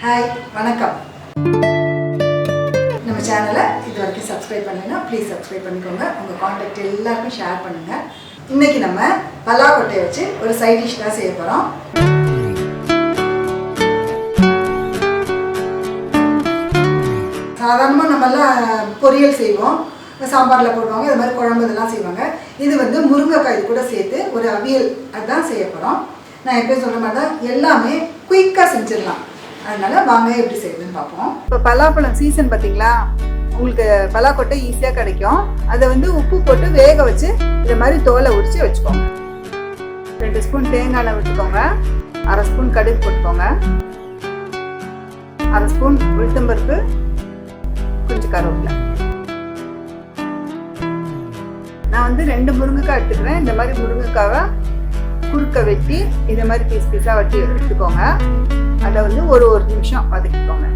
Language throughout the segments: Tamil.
ஹாய் வணக்கம். நம்ம சேனலை இது வரைக்கும் சப்ஸ்கிரைப் பண்ணலைன்னா ப்ளீஸ் சப்ஸ்கிரைப் பண்ணிக்கோங்க. உங்கள் காண்டாக்ட் எல்லாருக்கும் ஷேர் பண்ணுங்கள் இன்னைக்கு நம்ம பல்லாக்கொட்டையை வச்சு ஒரு சைட் டிஷ் தான் செய்ய போகிறோம் சாதாரணமாக நம்மெல்லாம் பொரியல் செய்வோம். சாம்பாரில் போடுவாங்க இது மாதிரி குழம்பு இதெல்லாம் செய்வாங்க. இது வந்து முருங்கைக்காய் இது கூட சேர்த்து ஒரு அவியல் அதுதான் செய்ய போகிறோம் நான் எப்பயும் சொல்கிற மாதிரி தான் எல்லாமே குயிக்காக செஞ்சிடலாம். அதனால வாங்க எப்படி செய்யுதுன்னு பார்ப்போம். இப்போ பலாப்பழம் சீசன் பார்த்தீங்களா? உங்களுக்கு பலாக்கொட்டை ஈஸியாக கிடைக்கும். அதை வந்து உப்பு போட்டு வேக வச்சு இந்த மாதிரி தோலை உரித்து வச்சுக்கோங்க. ரெண்டு ஸ்பூன் தேங்காய் எண்ணெய் விட்டுக்கோங்க அரை ஸ்பூன் கடுகு போட்டுக்கோங்க. அரை ஸ்பூன் உளுத்தம்பருப்பு கொஞ்சம் கருவேப்பிலை. நான் வந்து ரெண்டு முருங்கைக்காய் எடுத்துக்கிறேன். இந்த மாதிரி முருங்கைக்காவை குறுக்க வெட்டி இந்த மாதிரி பீஸ் பீஸாக வெட்டி எடுத்துக்கோங்க. அதை வந்து ஒரு ஒரு நிமிஷம் வதக்கிக்கோங்க.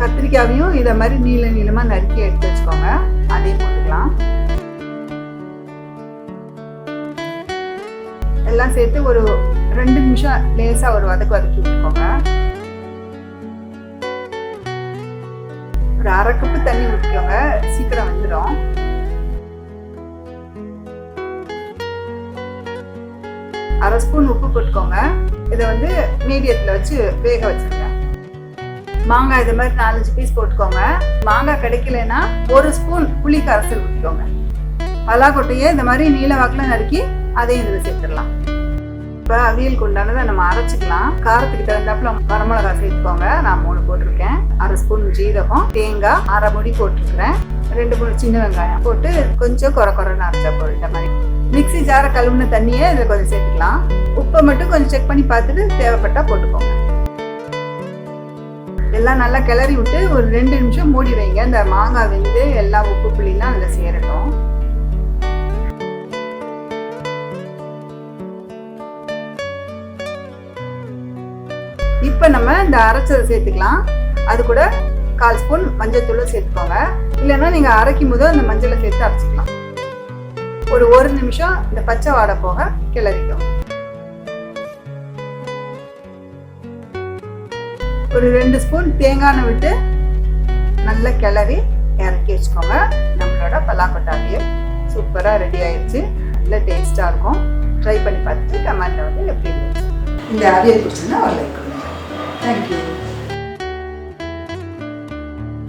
கத்திரிக்காயையும் இதை மாதிரி நீள நீளமாக நறுக்கி எடுத்து வச்சுக்கோங்க. அதையும் போட்டுக்கலாம். எல்லாம் சேர்த்து ஒரு ரெண்டு நிமிஷம் லேசாக ஒரு வதக்கு வதக்கி விட்டுக்கோங்க. ஒரு அரை கப்பு தண்ணி ஊற்றிக்கோங்க சீக்கிரம் வந்துடும் அரை ஸ்பூன் உப்பு போட்டுக்கோங்க. இதை வந்து மீடியத்தில் வச்சு வேக வச்சுருங்க. மாங்காய் இது மாதிரி நாலஞ்சு பீஸ் போட்டுக்கோங்க. மாங்காய் கிடைக்கலன்னா ஒரு ஸ்பூன் புளி கரைசல் ஊற்றிக்கோங்க பலாக்கொட்டையே இந்த மாதிரி நீல வாக்கில் நறுக்கி அதையும் இதில் சேர்த்துடலாம். இப்போ அவியலுக்கு உண்டானதை நம்ம அரைச்சிக்கலாம். காரத்துக்கு தகுந்தாப்புல வரமிளகா சேர்த்துக்கோங்க. நான் மூணு போட்டிருக்கேன். அரை ஸ்பூன் ஜீரகம் தேங்காய் அரை முடி போட்டிருக்கிறேன். ரெண்டு மூணு சின்ன வெங்காயம் போட்டு கொஞ்சம் குறை குறைன்னு அரைச்சா போட்டு இந்த மாதிரி. மிக்ஸி ஜார கழுவுன தண்ணியை இதில் கொஞ்சம் சேர்த்துக்கலாம். உப்பை மட்டும் கொஞ்சம் செக் பண்ணி பார்த்துட்டு தேவைப்பட்டா போட்டுக்கோங்க. எல்லாம் நல்லா கிளறி விட்டு ஒரு ரெண்டு நிமிஷம் மூடி வைங்க. இந்த மாங்காய் வெந்து எல்லா உப்பு புளிலாம் அதில் சேரட்டும். இப்போ நம்ம இந்த அரைச்சதை சேர்த்துக்கலாம். அது கூட கால் ஸ்பூன் மஞ்சள் தூள் சேர்த்துக்கோங்க. இல்லைன்னா நீங்கள் அரைக்கும் போது அந்த மஞ்சளை சேர்த்து அரைச்சிக்கலாம். ஒரு ஒரு நிமிஷம் இந்த பச்சை வாடை போக கிளறிக்கும் ஒரு ரெண்டு ஸ்பூன் தேங்காய் விட்டு நல்லா கிளறி இறக்கி வச்சுக்கோங்க. நம்மளோட பலாக்கொட்டாவியல் சூப்பராக ரெடி ஆயிடுச்சு நல்ல டேஸ்ட்டாக இருக்கும். ட்ரை பண்ணி பார்த்துட்டு கமெண்ட்டில் வந்து எப்படி இருந்துச்சு. இந்த அவியல் பிடிச்சிருந்தா ஒரு லைக் கொடுங்க தேங்க்யூ